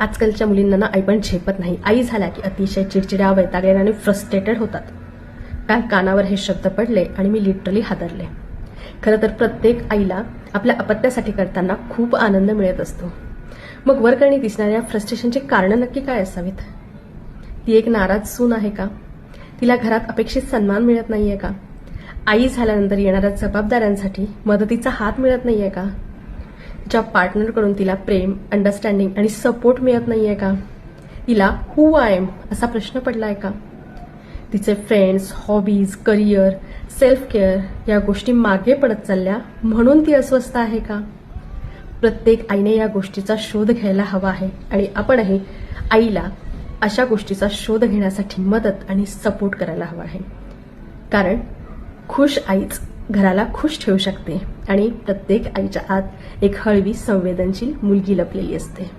आजकालच्या मुलींना ना आई पण झेपत नाही. आई झाल्या की अतिशय चिडचिड्या वैतागलेल्या आणि फ्रस्ट्रेटेड होतात. काय कानावर हे शब्द पडले आणि मी लिटरली हादरले. खरं तर प्रत्येक आईला आपल्या अपत्यासाठी करताना खूप आनंद मिळत असतो. मग वरकरणी दिसणाऱ्या फ्रस्ट्रेशनची कारणं नक्की काय असावीत? ती एक नाराज सून आहे का? तिला घरात अपेक्षित सन्मान मिळत नाहीये का? आई झाल्यानंतर येणाऱ्या जबाबदाऱ्यांसाठी मदतीचा हात मिळत नाहीये का? ज्या पार्टनरकडून तिला प्रेम अंडरस्टँडिंग आणि सपोर्ट मिळत नाहीये का? तिला हू आय एम असा प्रश्न पडलाय का? तिचे friends hobbies career self care या गोष्टी मागे पडत चालल्या म्हणून ती अस्वस्थ आहे का? प्रत्येक आईने या गोष्टीचा शोध घ्यायला हवा आहे आणि आपणही आईला अशा गोष्टीचा शोध घेण्यासाठी मदत आणि सपोर्ट करायला हवा आहे. कारण खुश आईच घराला खुश ठेवू शकते आणि प्रत्येक आईच्या आत एक हळवी संवेदनशील मुलगी लपलेली असते.